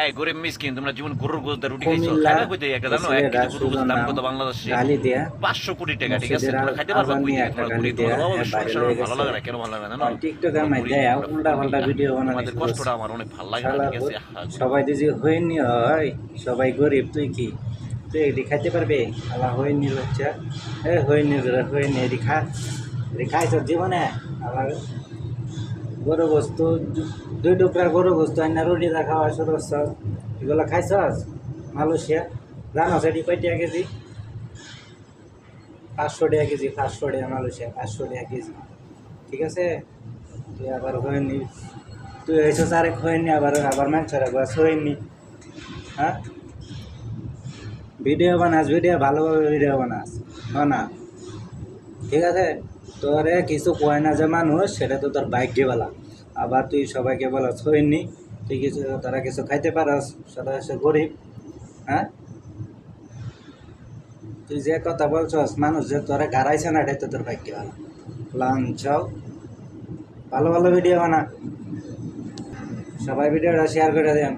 এই গরিব মিসকিন তোমরা জীবন গরুর গোস দিয়ে রুটি খাইছো। খাইবা কইতে? একটা জানো? এক কেজি গরুর দাম কত বাংলাদেশে? গালি দেয়া। পাঁচশো কোটি টাকা ঠিক আছে? তোমরা খাইতে পারবা কই থেকে তোমরা গরিব তোমরা দেয়া, বাবা সংসার ভালো লাগে না কেন ভালো লাগে না? টিকটকে দেয় উল্টা পাল্টা ভিডিও বানায় তোমাদের কষ্টটা আমার অনেক ভালো লাগে না, ঠিক আছে? সবাই যদি হয়নি হয় সবাই গরিব তুই কি? তুই এটি খাইতে পারবে? আল্লাহ হয়নি বাচ্চা এ হয়নি রে হয়নি এটি খা এটি খাইছ জীবনে আল্লাহ গরু বস্তু দুই টুকরা গরু বস্তু আইনা, রুটি দা খাওয়া শুরু করছ। এগুলো খাইছস মালয়েশিয়া? জানো সেটি কয় টাকা কেজি? পাঁচশো টাকা কেজি, পাঁচশো টাকা মালয়েশিয়া, পাঁচশো টাকা কেজি। ঠিক আছে? তুই আবার হয়নি তুই এসে আরেক হয়নি আবার আবার মানুষের একবার হয়নি হ্যাঁ? ভিডিও বানাস, ভিডিও ভালোভাবে ভিডিও বানাস। বানা ঠিক আছে? তোরে কিছু কয় না যে মানুষ, সেটা তো তোর বাইক বলা। আবার তুই সবাইকে বলাস হয়নি তুই কিছু, তারা কিছু খাইতে পারস? সেটা হচ্ছে গরিব হ্যাঁ? তুই যে কথা বলছস, মানুষ যে তোরা গাড়াইছে না, এটাই তো তোর ভাগ্য ভালো লাঞ্চাও ভালো ভালো ভিডিও বানা। সবাই ভিডিওটা শেয়ার করে দেন।